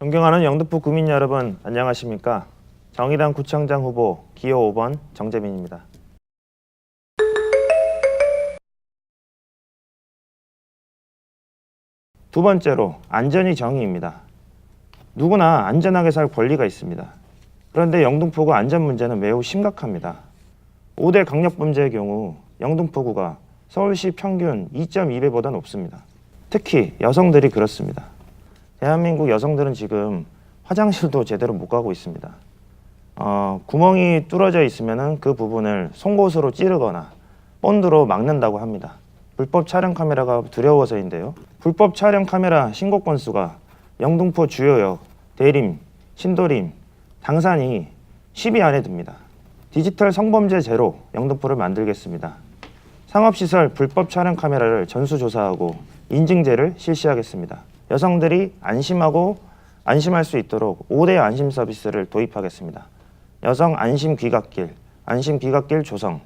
존경하는 영등포 구민 여러분 안녕하십니까? 정의당 구청장 후보 기호 5번 정재민입니다. 두 번째로 안전이 정의입니다. 누구나 안전하게 살 권리가 있습니다. 그런데 영등포구 안전 문제는 매우 심각합니다. 5대 강력 범죄의 경우 영등포구가 서울시 평균 2.2배보다 높습니다. 특히 여성들이 그렇습니다. 대한민국 여성들은 지금 화장실도 제대로 못 가고 있습니다. 어, 구멍이 뚫어져 있으면 그 부분을 송곳으로 찌르거나 본드로 막는다고 합니다. 불법 촬영 카메라가 두려워서인데요. 불법 촬영 카메라 신고 건수가 영등포 주요역, 대림, 신도림, 당산이 10위 안에 듭니다. 디지털 성범죄 제로 영등포를 만들겠습니다. 상업시설 불법 촬영 카메라를 전수조사하고 인증제를 실시하겠습니다. 여성들이 안심하고 안심할 수 있도록 5대 안심 서비스를 도입하겠습니다. 여성 안심 귀갓길, 안심 귀갓길 조성,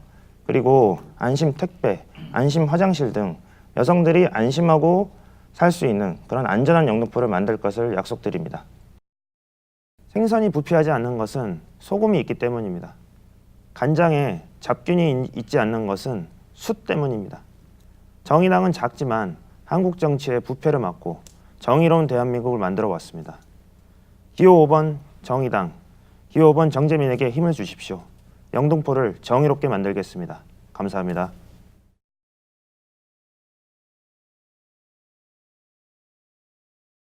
그리고 안심 택배, 안심 화장실 등 여성들이 안심하고 살 수 있는 그런 안전한 영등포를 만들 것을 약속드립니다. 생선이 부패하지 않는 것은 소금이 있기 때문입니다. 간장에 잡균이 있- 있지 않는 것은 숯 때문입니다. 정의당은 작지만 한국 정치의 부패를 막고 정의로운 대한민국을 만들어 왔습니다. 기호 5번 정의당, 기호 5번 정재민에게 힘을 주십시오. 영등포를 정의롭게 만들겠습니다. 감사합니다.